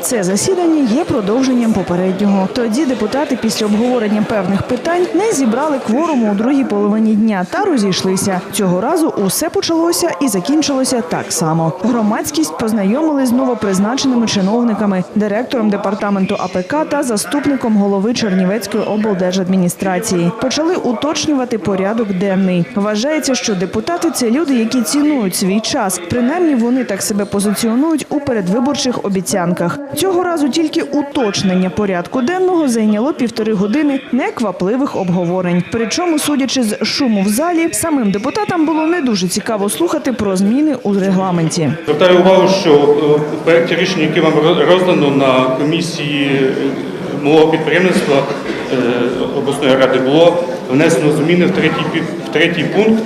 Це засідання є продовженням попереднього. Тоді депутати після обговорення певних питань не зібрали кворуму у другій половині дня та розійшлися. Цього разу усе почалося і закінчилося так само. Громадськість познайомили з новопризначеними чиновниками, директором департаменту АПК та заступником голови Чернівецької облдержадміністрації. Почали уточнювати порядок денний. Вважається, що депутати це люди, які цінують свій час. Принаймні вони так себе позиціонують у передвиборчих обіцянках. Цього разу тільки уточнення порядку денного зайняло півтори години неквапливих обговорень. Причому, судячи з шуму в залі, самим депутатам було не дуже цікаво слухати про зміни у регламенті. Звертаю увагу, що е, в проєкті рішення, яке вам роздано на комісії е, мого підприємництва е, обласної ради, було внесено зміни в третій, в третій пункт.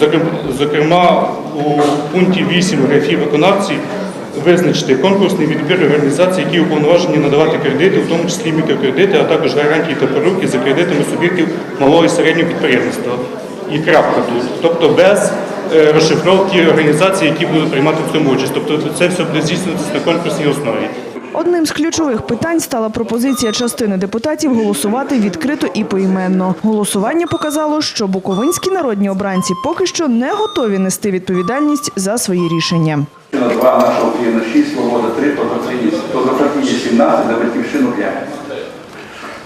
Зокрем- Зокрема, у пункті 8 графі виконавці визначити конкурсний відбір організацій, які уповноважені надавати кредити, в тому числі мікрокредити, а також гарантії та поруки за кредитами суб'єктів малого і середнього підприємництва. І крапка тут. Тобто без е, розшифровки організацій, які будуть приймати в цьому участь. Тобто це все буде здійснюватися на конкурсній основі. Одним з ключових питань стала пропозиція частини депутатів голосувати відкрито і поіменно. Голосування показало, що буковинські народні обранці поки що не готові нести відповідальність за свої рішення. На 2, наша Україна 6, Свобода 3, позафракційні 17, за батьківщину 5.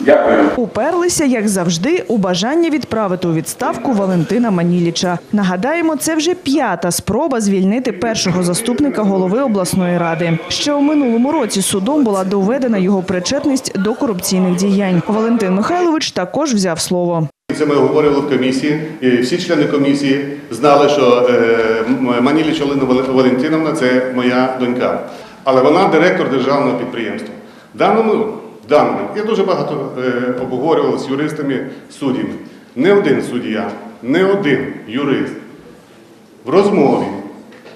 Дякую. Уперлися, як завжди, у бажання відправити у відставку Валентина Маніліча. Нагадаємо, це вже п'ята спроба звільнити першого заступника голови обласної ради. Ще у минулому році судом була доведена його причетність до корупційних діянь. Валентин Михайлович також взяв слово. Це ми говорили в комісії, і всі члени комісії знали, що е, Маніліч Олена Валентиновна це моя донька. Але вона директор державного підприємства. Даному, даному я дуже багато е, обговорював з юристами, суддями. Не один суддя, не один юрист в розмові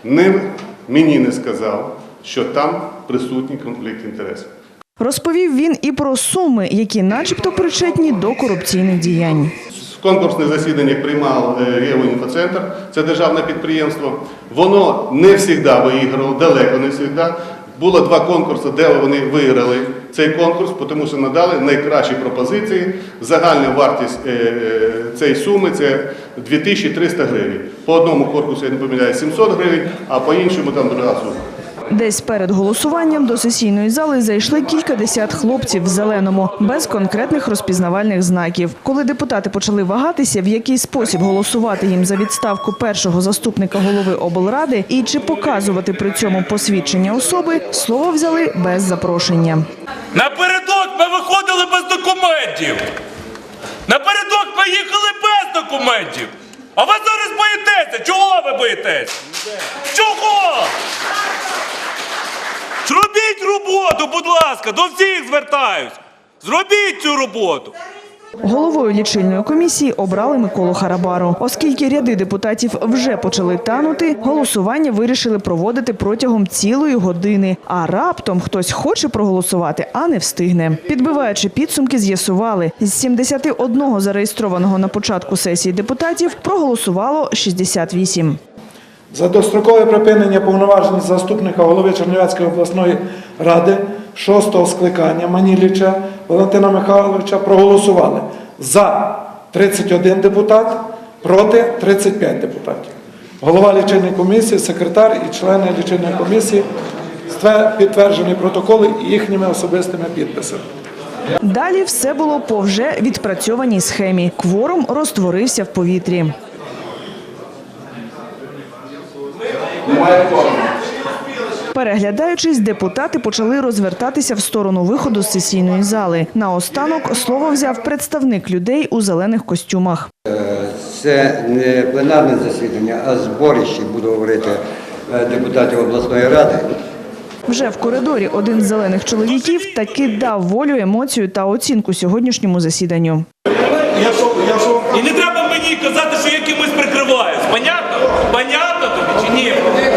не, мені не сказав, що там присутній конфлікт інтересів. Розповів він і про суми, які, начебто, причетні до корупційних діянь. Конкурсне засідання приймав е, Геоінфоцентр, це державне підприємство. Воно не завжди виіграло, далеко не завжди. Було два конкурси, де вони виграли цей конкурс, тому що надали найкращі пропозиції. Загальна вартість е, е, цієї суми це 2300 гривень. По одному конкурсу, я не помиляю, 700 гривень, а по іншому там друга сума. Десь перед голосуванням до сесійної зали зайшли кількадесят хлопців в зеленому, без конкретних розпізнавальних знаків. Коли депутати почали вагатися, в який спосіб голосувати їм за відставку першого заступника голови облради і чи показувати при цьому посвідчення особи, слово взяли без запрошення. Напередок ми виходили без документів. Напередок ми їхали без документів. А ви зараз боїтеся. Чого ви боїтесь? Чого? Роботу, будь ласка, до всіх звертаюсь. Зробіть цю роботу. Головою лічильної комісії обрали Миколу Харабару. Оскільки ряди депутатів вже почали танути, голосування вирішили проводити протягом цілої години. А раптом хтось хоче проголосувати, а не встигне. Підбиваючи підсумки, з'ясували з 71 зареєстрованого на початку сесії депутатів проголосувало 68. За дострокове припинення повноважень заступника голови Чернівецької обласної ради шостого скликання Маніліча Валентина Михайловича проголосували за 31 депутат, проти 35 депутатів. Голова лічильної комісії, секретар і члени лічильної комісії підтверджені протоколи їхніми особистими підписами. Далі все було по вже відпрацьованій схемі. Кворум розтворився в повітрі. Немає форми. Переглядаючись, депутати почали розвертатися в сторону виходу з сесійної зали. Наостанок слово взяв представник людей у зелених костюмах. Це не пленарне засідання, а зборище, буду говорити, е, депутатів обласної ради. Вже в коридорі один з зелених чоловіків таки дав волю, емоцію та оцінку сьогоднішньому засіданню. І не треба мені казати, що я кимось прикриваюсь. Понятно? Понятно?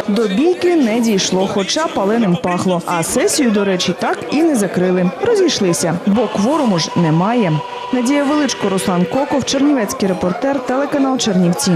До бійки не дійшло, хоча паленим пахло. А сесію, до речі, так і не закрили. Розійшлися, бо кворуму ж немає. Надія Величко, Руслан Коков, Чернівецький репортер, телеканал Чернівці.